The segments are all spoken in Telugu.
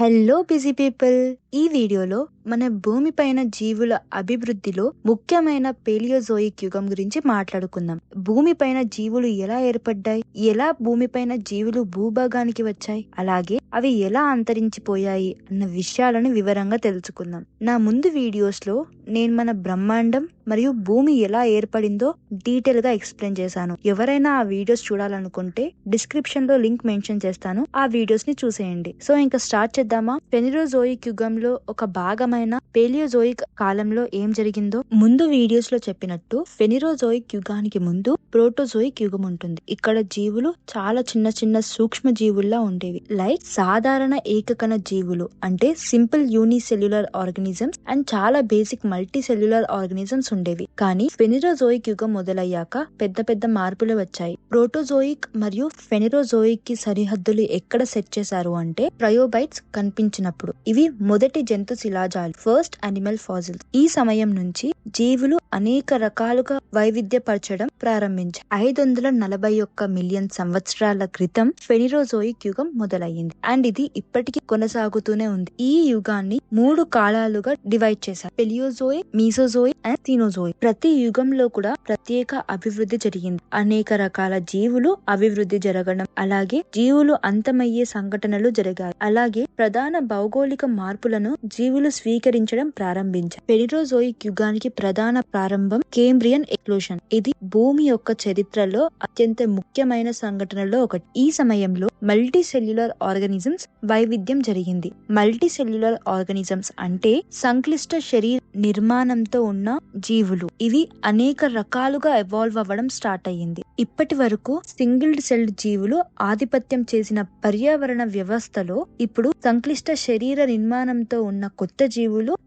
హలో బిజీ పీపుల్ ఈ వీడియోలో మన భూమిపైన జీవుల అభివృద్ధిలో ముఖ్యమైన పేలియోజోయిక్ యుగం గురించి మాట్లాడుకుందాం. భూమిపైన జీవులు ఎలా ఏర్పడ్డాయి? ఎలా భూమిపైన జీవులు భూభాగానికి వచ్చాయి? అలాగే అవి ఎలా అంతరించిపోయాయి అన్న విషయాలను వివరంగా తెలుసుకుందాం. నా ముందు వీడియోస్లో నేను మన బ్రహ్మాండం మరియు భూమి ఎలా ఏర్పడిందో డీటెయిల్గా ఎక్స్ప్లెయిన్ చేశాను. ఎవరైనా ఆ వీడియోస్ చూడాలనుకుంటే డిస్క్రిప్షన్లో లింక్ మెన్షన్ చేస్తాను. ఆ వీడియోస్ని చూసేయండి. సో ఇంకా స్టార్ట్ చేద్దామా? ఫెనిరోజోయిక్ యుగంలో ఒక భాగం భాగమైన పేలియోజోయిక్ కాలంలో ఏం జరిగిందో ముందు వీడియోస్లో చెప్పినట్టు ఫెనిరోజోయిక్ యుగానికి ముందు ప్రోటోజోయిక్ యుగం ఉంటుంది. ఇక్కడ జీవులు చాలా చిన్న చిన్న సూక్ష్మ జీవుల్లా ఉండేవి. లైక్ సాధారణ ఏకకణ జీవులు అంటే సింపుల్ యూనిసెల్యులర్ ఆర్గనిజమ్స్ అండ్ చాలా బేసిక్ మల్టీ సెల్యులర్ ఆర్గనిజమ్స్ ఉండేవి. కానీ ఫెనిరోజోయిక్ యుగం మొదలయ్యాక పెద్ద పెద్ద మార్పులు వచ్చాయి. ప్రోటోజోయిక్ మరియు ఫెనిరోజోయిక్కి సరిహద్దులు ఎక్కడ సెట్ చేశారు అంటే ప్రయోబైట్స్ కనిపించినప్పుడు. ఇవి మొదటి జంతు శిలాజాలు ఫస్ట్ అనిమల్ ఫాజిల్స్ ఈ సమయం నుంచి జీవులు అనేక రకాలుగా వైవిధ్యపరచడం ప్రారంభించారు ఐదు వందల నలభై ఒక్క మిలియన్ సంవత్సరాల క్రితం ఫెనిరోజోయిక్ యుగం మొదలయ్యింది. అండ్ ఇది ఇప్పటికీ కొనసాగుతూనే ఉంది. ఈ యుగాన్ని మూడు కాలాలుగా డివైడ్ చేశారు. పెలియోజోయిక్ మీసోజోయిక్ అండ్ సీనోజోయిక్ ప్రతి యుగంలో కూడా ప్రత్యేక అభివృద్ధి జరిగింది. అనేక రకాల జీవులు అభివృద్ధి జరగడం అలాగే జీవులు అంతమయ్యే సంఘటనలు జరిగాయి. అలాగే ప్రధాన భౌగోళిక మార్పులను జీవులు స్వీకరించడం ప్రారంభించారు పెరిరోజోయిక్ యుగానికి ప్రధాన ప్రారంభం కేంబ్రియన్ ఎక్లోషన్ ఇది భూమి యొక్క చరిత్రలో అత్యంత ముఖ్యమైన సంఘటనలో ఒకటి. ఈ సమయంలో మల్టీ సెల్యులర్ ఆర్గానిజమ్స్ వైవిధ్యం జరిగింది. మల్టీ సెల్యులర్ ఆర్గానిజమ్స్ అంటే సంక్లిష్ట శరీర నిర్మాణంతో ఉన్న జీవులు. ఇవి అనేక రకాలుగా ఎవాల్వ్ అవ్వడం స్టార్ట్ అయ్యింది. ఇప్పటి వరకు సింగిల్ సెల్డ్ జీవులు ఆధిపత్యం చేసిన పర్యావరణ వ్యవస్థలో ఇప్పుడు సంక్లిష్ట శరీర నిర్మాణంతో ఉన్న కొత్త జీవులు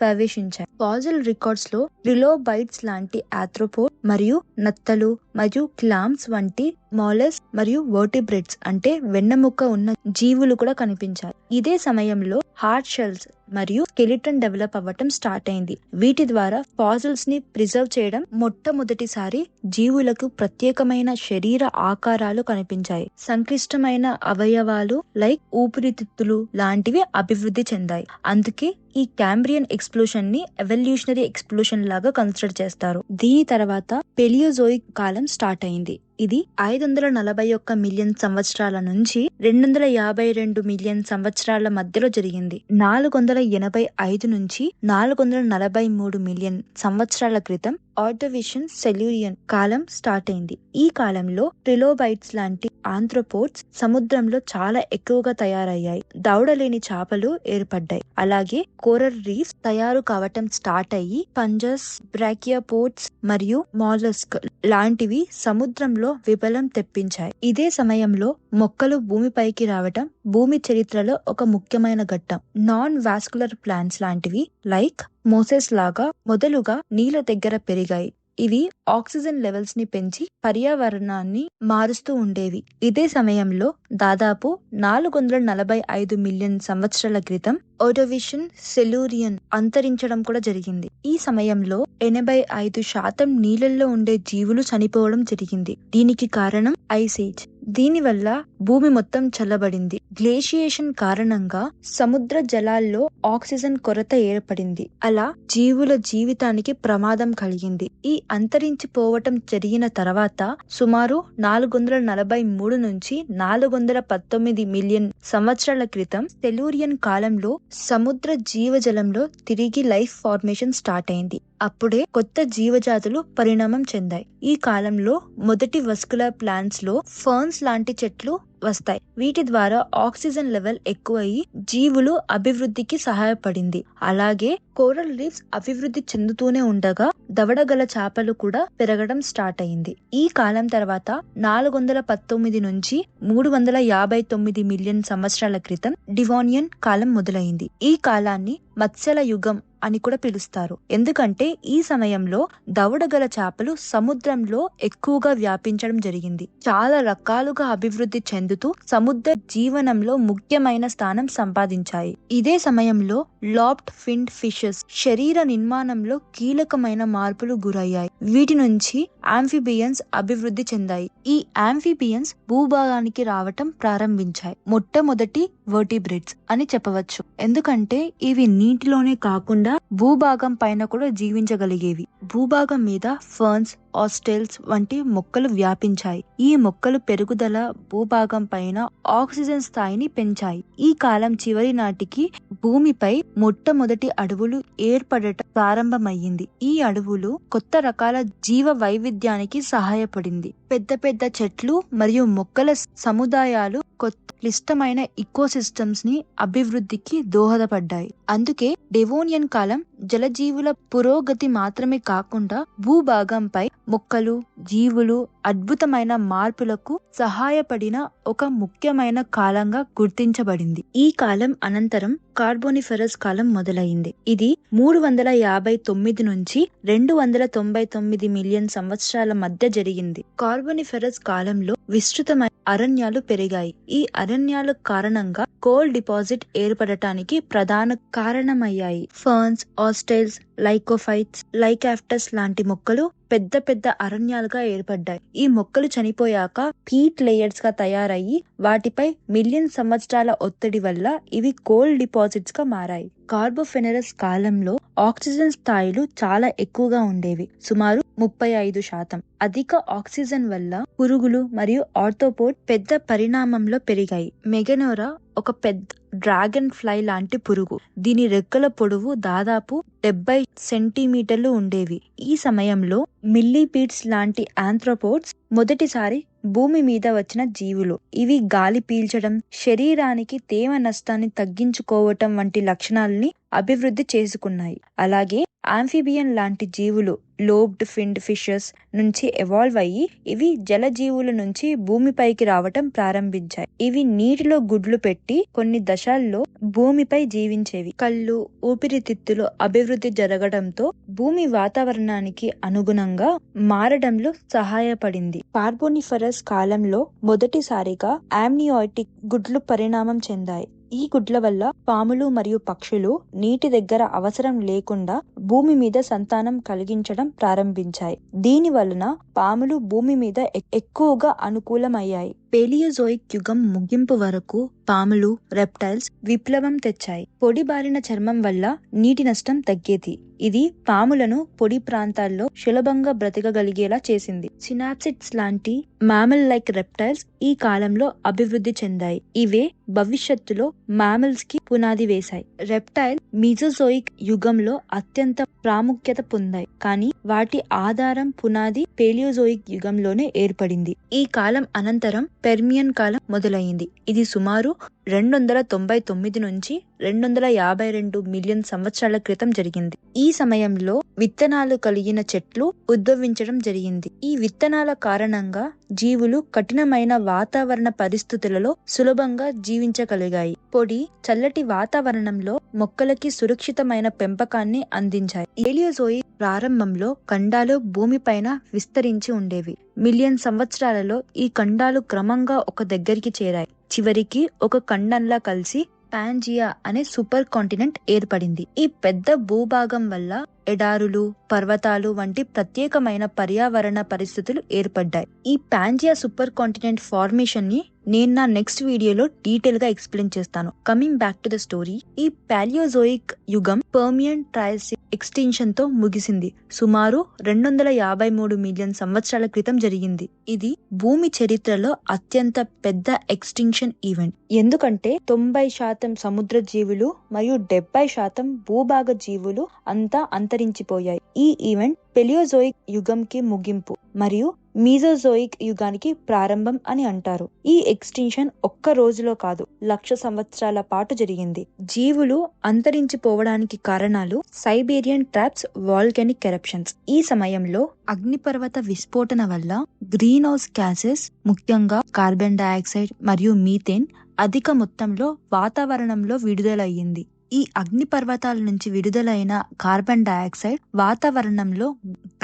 ప్రవేశించాయి. ఫాజిల్ రికార్డ్స్లో రిలోబైట్స్ లాంటి ఆథ్రోపోడ్ మరియు నత్తలు మరియు క్లామ్స్ వంటి మాలస్ మరియు వర్టిబ్రిడ్స్ అంటే వెన్నెముక ఉన్న జీవులు కూడా కనిపించాయి. ఇదే సమయంలో హార్ట్ షెల్స్ మరియు స్కెలిటన్ డెవలప్ అవ్వటం స్టార్ట్ అయింది. వీటి ద్వారా ఫాజిల్స్ని ప్రిజర్వ్ చేయడం మొట్టమొదటిసారి జీవులకు ప్రత్యేకమైన శరీర ఆకారాలు కనిపించాయి. సంక్లిష్టమైన అవయవాలు లైక్ ఊపిరితిత్తులు లాంటివి అభివృద్ధి చెందాయి. అందుకే ఈ క్యాంబ్రియన్ ఎక్స్ప్లోషన్ని ఎవల్యూషనరీ ఎక్స్ప్లోషన్ లాగా కన్సిడర్ చేస్తారు. దీని తర్వాత పెలియోజోయిక్ కాలం స్టార్ట్ అయింది. ఇది ఐదు వందల నలభై ఒక్క మిలియన్ సంవత్సరాల నుంచి రెండు వందల యాభై రెండు మిలియన్ సంవత్సరాల మధ్యలో జరిగింది. నాలుగు వందల ఎనభై ఐదు నుంచి నాలుగు వందల నలభై మూడు మిలియన్ సంవత్సరాల క్రితం ఆర్టోవిషన్ సెల్యూరియన్ కాలం స్టార్ట్ అయింది ఈ కాలంలో ట్రిలోబైట్స్ లాంటి ఆంథ్రోపోడ్స్ సముద్రంలో చాలా ఎక్కువగా తయారయ్యాయి. దౌడలేని చేపలు ఏర్పడ్డాయి. అలాగే కోరల్ రీఫ్స్ తయారు కావటం స్టార్ట్ అయ్యి పంజస్ బ్రాకియాపోడ్స్ మరియు మాలస్క్ లాంటివి సముద్రంలో విబలం తెప్పించాయి. ఇదే సమయంలో మొక్కలు భూమిపైకి రావటం భూమి చరిత్రలో ఒక ముఖ్యమైన ఘట్టం. నాన్ వాస్కులర్ ప్లాంట్స్ లాంటివి లైక్ మోసెస్ లాగా మొదలుగా నీళ్ళ దగ్గర పెరిగాయి. ఇవి ఆక్సిజన్ లెవెల్స్ని పెంచి పర్యావరణాన్ని మారుస్తూ ఉండేవి. ఇదే సమయంలో దాదాపు నాలుగు వందల నలభై ఐదు మిలియన్ సంవత్సరాల క్రితం ఓటోవిషన్ సెలూరియన్ అంతరించడం కూడా జరిగింది. ఈ సమయంలో ఎనభై ఐదు శాతం నీళ్ళల్లో ఉండే జీవులు చనిపోవడం జరిగింది. దీనికి కారణం ఐసేజ్ దీనివల్ల భూమి మొత్తం చల్లబడింది. గ్లేషియేషన్ కారణంగా సముద్ర జలాల్లో ఆక్సిజన్ కొరత ఏర్పడింది. అలా జీవుల జీవితానికి ప్రమాదం కలిగింది. ఈ అంతరించిపోవటం జరిగిన తర్వాత సుమారు నాలుగు వందల నలభై మూడు నుంచి నాలుగు వందల పంతొమ్మిది మిలియన్ సంవత్సరాల క్రితం సెలూరియన్ కాలంలో సముద్ర జీవజలంలో తిరిగి లైఫ్ ఫార్మేషన్ స్టార్ట్ అయింది. అప్పుడే కొత్త జీవజాతులు పరిణామం చెందాయి. ఈ కాలంలో మొదటి వస్కులర్ ప్లాంట్స్లో ఫర్న్స్ లాంటి చెట్లు వస్తాయి. వీటి ద్వారా ఆక్సిజన్ లెవెల్ ఎక్కువయ్యి జీవులు అభివృద్ధికి సహాయపడింది. అలాగే కోరల్ రీఫ్స్ అభివృద్ధి చెందుతూనే ఉండగా దవడగల చేపలు కూడా పెరగడం స్టార్ట్ అయింది. ఈ కాలం తర్వాత నాలుగు వందల పంతొమ్మిది నుంచి మూడు వందల యాభై తొమ్మిది మిలియన్ సంవత్సరాల క్రితం డివానియన్ కాలం మొదలైంది. ఈ కాలాన్ని మత్స్యల యుగం అని కూడా పిలుస్తారు. ఎందుకంటే ఈ సమయంలో దవడగల చేపలు సముద్రంలో ఎక్కువగా వ్యాపించడం జరిగింది. చాలా రకాలుగా అభివృద్ధి చెందుతూ సముద్ర జీవనంలో ముఖ్యమైన స్థానం సంపాదించాయి. ఇదే సమయంలో లాప్డ్ ఫిండ్ ఫిషెస్ శరీర నిర్మాణంలో కీలకమైన మార్పులు గురయ్యాయి. వీటి నుంచి ఆంఫిబియన్స్ అభివృద్ధి చెందాయి. ఈ ఆంఫిబియన్స్ భూభాగానికి రావటం ప్రారంభించాయి. మొట్టమొదటి వర్టిబ్రేట్స్ అని చెప్పవచ్చు. ఎందుకంటే ఇవి నీటిలోనే కాకుండా భూభాగం పైన కూడా జీవించగలిగేవి. భూభాగం మీద ఫర్న్స్ ఆస్టెల్స్ వంటి మొక్కలు వ్యాపించాయి. ఈ మొక్కలు పెరుగుదల భూభాగం పైన ఆక్సిజన్ స్థాయిని పెంచాయి. ఈ కాలం చివరి నాటికి భూమిపై మొట్టమొదటి అడవులు ఏర్పడటం ప్రారంభమయ్యింది. ఈ అడవులు కొత్త రకాల జీవ వైవిధ్యానికి సహాయపడింది. పెద్ద పెద్ద చెట్లు మరియు మొక్కల సముదాయాలు కొత్త క్లిష్టమైన ఇకోసిస్టమ్స్ని అభివృద్ధికి దోహదపడ్డాయి. అందుకే డెవోనియన్ కాలం జలజీవుల పురోగతి మాత్రమే కాకుండా భూభాగంపై మొక్కలు జీవులు అద్భుతమైన మార్పులకు సహాయపడిన ఒక ముఖ్యమైన కాలంగా గుర్తించబడింది. ఈ కాలం అనంతరం కార్బోనిఫెరస్ కాలం మొదలైంది. ఇది మూడు వందల యాభై తొమ్మిది నుంచి రెండు వందల తొంభై తొమ్మిది మిలియన్ సంవత్సరాల మధ్య జరిగింది. కార్బోనిఫెరస్ కాలంలో విస్తృతమైన అరణ్యాలు పెరిగాయి. ఈ అరణ్యాల కారణంగా కోల్ డిపాజిట్ ఏర్పడటానికి ప్రధాన కారణమయ్యాయి. ఫర్న్స్ ఆస్టైల్స్ లైకోఫైట్స్ లైకాఫ్టస్ లాంటి మొక్కలు పెద్ద పెద్ద అరణ్యాలుగా ఏర్పడ్డాయి. ఈ మొక్కలు చనిపోయాక పీట్ లేయర్స్గా తయారయ్యి వాటిపై మిలియన్ సంవత్సరాల ఒత్తిడి వల్ల ఇవి కోల్డ్ డిపాజిట్స్గా మారాయి. కార్బోఫెనరస్ కాలంలో ఆక్సిజన్ స్థాయిలు చాలా ఎక్కువగా ఉండేవి సుమారు ముప్పై ఐదు శాతం. అధిక ఆక్సిజన్ వల్ల పురుగులు మరియు ఆర్థోపోడ్ పెద్ద పరిణామంలో పెరిగాయి. మెగనోరా ఒక పెద్ద డ్రాగన్ ఫ్లై లాంటి పురుగు. దీని రెక్కల పొడవు దాదాపు డెబ్బై సెంటీమీటర్లు ఉండేవి. ఈ సమయంలో మిల్లీపీడ్స్ లాంటి ఆంథ్రోపోడ్స్ మొదటిసారి భూమి మీద వచ్చిన జీవులు. ఇవి గాలి పీల్చడం శరీరానికి తేమ నష్టాన్ని తగ్గించుకోవటం వంటి లక్షణాలని అభివృద్ధి చేసుకున్నాయి. అలాగే ఆంఫిబియన్ లాంటి జీవులు లోబ్డ్ ఫిండ్ ఫిషెస్ నుంచి ఎవాల్వ్ అయ్యి ఇవి జలజీవుల నుంచి భూమిపైకి రావటం ప్రారంభించాయి. ఇవి నీటిలో గుడ్లు పెట్టి కొన్ని దశల్లో భూమిపై జీవించేవి. కళ్ళు ఊపిరితిత్తులు అభివృద్ధి జరగడంతో భూమి వాతావరణానికి అనుగుణంగా మారడంలో సహాయపడింది. కార్బోనిఫరస్ కాలంలో మొదటిసారిగా ఆమ్నియాటిక్ గుడ్లు పరిణామం చెందాయి. ఈ గుడ్ల వల్ల పాములు మరియు పక్షులు నీటి దగ్గర అవసరం లేకుండా భూమి మీద సంతానం కలిగించడం ప్రారంభించాయి. దీని వలన పాములు భూమి మీద ఎక్కువగా అనుకూలమయ్యాయి. పేలియోజోయిక్ యుగం ముగింపు వరకు పాములు రెప్టైల్స్ విప్లవం తెచ్చాయి. పొడి బారిన చర్మం వల్ల నీటి నష్టం తగ్గేది. ఇది పాములను పొడి ప్రాంతాల్లో సులభంగా బ్రతకగలిగేలా చేసింది. సినాప్సిట్స్ లాంటి మామల్ లైక్ రెప్టైల్స్ ఈ కాలంలో అభివృద్ధి చెందాయి. ఇవే భవిష్యత్తులో మామల్స్కి పునాది వేశాయి. రెప్టైల్ మిజోజోయిక్ యుగంలో అత్యంత ప్రాముఖ్యత పొందాయి. కానీ వాటి ఆధారం పునాది పేలియోజోయిక్ యుగంలోనే ఏర్పడింది. ఈ కాలం అనంతరం పెర్మియన్ కాలం మొదలైంది. ఇది సుమారు రెండు వందల తొంభై తొమ్మిది నుంచి రెండు వందల యాభై రెండు మిలియన్ సంవత్సరాల క్రితం జరిగింది. ఈ సమయంలో విత్తనాలు కలిగిన చెట్లు ఉద్భవించడం జరిగింది. ఈ విత్తనాల కారణంగా జీవులు కఠినమైన వాతావరణ పరిస్థితులలో సులభంగా జీవించగలిగాయి. పొడి చల్లటి వాతావరణంలో మొక్కలకి సురక్షితమైన పెంపకాన్ని అందించాయి. ఏలియోజోయి ప్రారంభంలో ఖండాలు భూమిపైన విస్తరించి ఉండేవి. మిలియన్ సంవత్సరాలలో ఈ ఖండాలు క్రమంగా ఒక దగ్గరికి చేరాయి. చివరికి ఒక ఖండంలా కలిసి పాంజియా అనే సూపర్ కాంటినెంట్ ఏర్పడింది. ఈ పెద్ద భూభాగం వల్ల ఎడారులు పర్వతాలు వంటి ప్రత్యేకమైన పర్యావరణ పరిస్థితులు ఏర్పడ్డాయి. ఈ పాంజియా సూపర్ కాంటినెంట్ ఫార్మేషన్ని నేను నా నెక్స్ట్ వీడియోలో డీటెయిల్గా ఎక్స్ప్లెయిన్ చేస్తాను. Coming back to the story ఈ పాలియోజోయిక్ యుగం పర్మియన్ ట్రయసిక్ ఎక్స్టెన్షన్తో ముగిసింది. సుమారు రెండు వందల యాభై మూడు మిలియన్ సంవత్సరాల క్రితం జరిగింది. ఇది భూమి చరిత్రలో అత్యంత పెద్ద ఎక్స్టింక్షన్ ఈవెంట్ ఎందుకంటే తొంభై శాతం సముద్ర జీవులు మరియు డెబ్బై శాతం భూభాగ జీవులు అంతా అంతరించిపోయాయి ఈ ఈవెంట్ పెలియోజోయిక్ యుగంకి ముగింపు మరియు మీజోజోయిక్ యుగానికి ప్రారంభం అని అంటారు. ఈ ఎక్స్టెన్షన్ ఒక్క రోజులో కాదు లక్ష సంవత్సరాల పాటు జరిగింది. జీవులు అంతరించిపోవడానికి కారణాలు సైబీరియన్ ట్రాప్స్ వాల్కెనిక్ ఎరప్షన్స్. ఈ సమయంలో అగ్నిపర్వత విస్ఫోటన వల్ల గ్రీన్ హౌస్ గ్యాసెస్ ముఖ్యంగా కార్బన్ డయాక్సైడ్ మరియు మీథేన్ అధిక మొత్తంలో వాతావరణంలో విడుదలయ్యింది. ఈ అగ్ని పర్వతాల నుంచి విడుదలైన కార్బన్ డయాక్సైడ్ వాతావరణంలో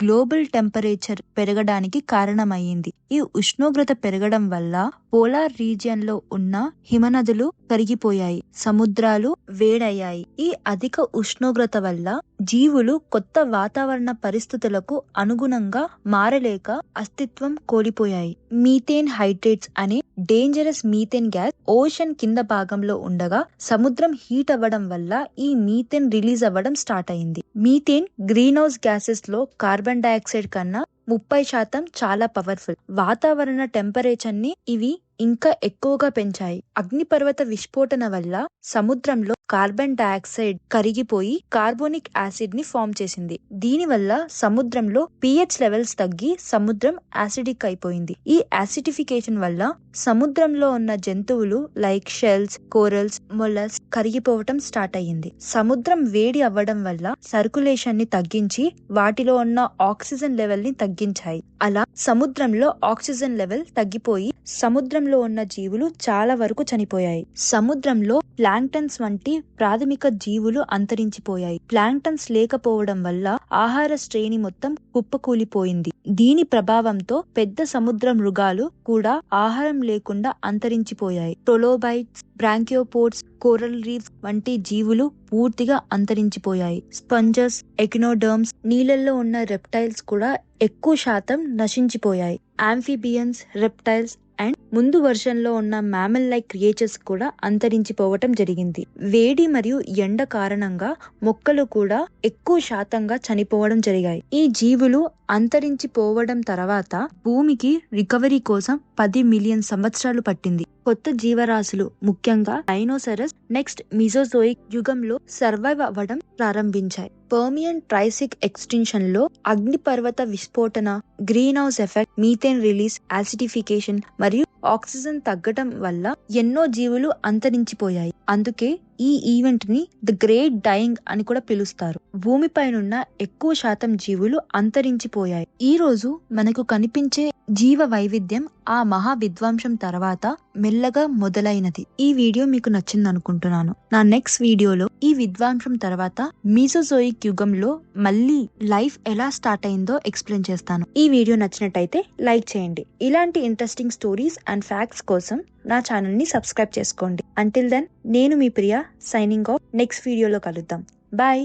గ్లోబల్ టెంపరేచర్ పెరగడానికి కారణమయ్యింది. ఈ ఉష్ణోగ్రత పెరగడం వల్ల పోలార్ రీజియన్లో ఉన్న హిమనదులు కరిగిపోయాయి సముద్రాలు వేడయ్యాయి. ఈ అధిక ఉష్ణోగ్రత వల్ల జీవులు కొత్త వాతావరణ పరిస్థితులకు అనుగుణంగా మారలేక అస్తిత్వం కోల్పోయాయి. మీథేన్ హైడ్రేట్స్ అనే డేంజరస్ మీథేన్ గ్యాస్ ఓషన్ కింద భాగంలో ఉండగా సముద్రం హీట్ అవ్వడం వల్ల ఈ మీథేన్ రిలీజ్ అవ్వడం స్టార్ట్ అయింది. మీథేన్ గ్రీన్ హౌస్ గ్యాసెస్లో కార్బన్ డైఆక్సైడ్ కన్నా ముప్పై శాతం చాలా పవర్ఫుల్ వాతావరణ టెంపరేచర్ని ఇవి ఇంకా ఎక్కువగా పెంచాయి. అగ్నిపర్వత విస్ఫోటన వల్ల సముద్రంలో కార్బన్ డయాక్సైడ్ కరిగిపోయి కార్బోనిక్ యాసిడ్ని ఫామ్ చేసింది. దీనివల్ల సముద్రంలో పిహెచ్ లెవెల్స్ తగ్గి సముద్రం యాసిడిక్ అయిపోయింది. ఈ యాసిడిఫికేషన్ వల్ల సముద్రంలో ఉన్న జంతువులు లైక్ షెల్స్ కోరల్స్ మొలస్ కరిగిపోవటం స్టార్ట్ అయ్యింది. సముద్రం వేడి అవ్వడం వల్ల సర్కులేషన్ని తగ్గించి వాటిలో ఉన్న ఆక్సిజన్ లెవెల్ని తగ్గించాయి. అలా సముద్రంలో ఆక్సిజన్ లెవెల్ తగ్గిపోయి సముద్రం సముద్రంలో ఉన్న జీవులు చాలా వరకు చనిపోయాయి. సముద్రంలో ప్లాంక్టన్స్ వంటి ప్రాథమిక జీవులు అంతరించిపోయాయి. ప్లాంక్టన్స్ లేకపోవడం వల్ల ఆహార శ్రేణి మొత్తం కుప్పకూలిపోయింది. దీని ప్రభావంతో పెద్ద సముద్ర మృగాలు కూడా ఆహారం లేకుండా అంతరించిపోయాయి. టొలోబైట్స్ బ్రాంకియోపోర్ట్స్ కోరల్ రీఫ్స్ వంటి జీవులు పూర్తిగా అంతరించిపోయాయి. స్పంజస్ ఎకినోడర్మ్స్ నీళ్ళల్లో ఉన్న రెప్టైల్స్ కూడా ఎక్కువ శాతం నశించిపోయాయి. ఆంఫిబియన్స్ రెప్టైల్స్ అండ్ ముందు వర్షన్లో ఉన్న మ్యామల్ లైక్ క్రియేచర్స్ కూడా అంతరించిపోవటం జరిగింది. వేడి మరియు ఎండ కారణంగా మొక్కలు కూడా ఎక్కువ శాతంగా చనిపోవడం జరిగాయి. ఈ జీవులు అంతరించిపోవడం తర్వాత భూమికి రికవరీ కోసం పది మిలియన్ సంవత్సరాలు పట్టింది. కొత్త జీవరాశులు ముఖ్యంగా డైనోసరస్ నెక్స్ట్ మిజోజోయిక్ యుగంలో సర్వైవ్ అవ్వడం ప్రారంభించాయి. పర్మియన్ ట్రైసిక్ ఎక్స్టెన్షన్లో అగ్నిపర్వత విస్ఫోటన greenhouse effect methane release acidification మరియు ఆక్సిజన్ తగ్గటం వల్ల ఎన్నో జీవులు అంతరించిపోయాయి. అందుకే ఈ ఈవెంట్ని ద గ్రేట్ డైయింగ్ అని కూడా పిలుస్తారు. భూమిపైనున్న ఎక్కువ శాతం జీవులు అంతరించిపోయాయి. ఈ రోజు మనకు కనిపించే జీవ వైవిధ్యం ఆ మహా విద్వాంసం తర్వాత మెల్లగా మొదలైనది. ఈ వీడియో మీకు నచ్చింది అనుకుంటున్నాను. నా నెక్స్ట్ వీడియోలో ఈ విద్వాంసం తర్వాత మీసోజోయిక్ యుగంలో మళ్ళీ లైఫ్ ఎలా స్టార్ట్ అయిందో ఎక్స్ప్లెయిన్ చేస్తాను. ఈ వీడియో నచ్చినట్టయితే లైక్ చేయండి. ఇలాంటి ఇంట్రెస్టింగ్ స్టోరీస్ అండ్ ఫ్యాక్ట్స్ కోసం నా ఛానల్ని సబ్స్క్రైబ్ చేసుకోండి. అంటిల్ దెన్ నేను మీ ప్రియా సైనింగ్ ఆఫ్ నెక్స్ట్ వీడియోలో కలుద్దాం. బాయ్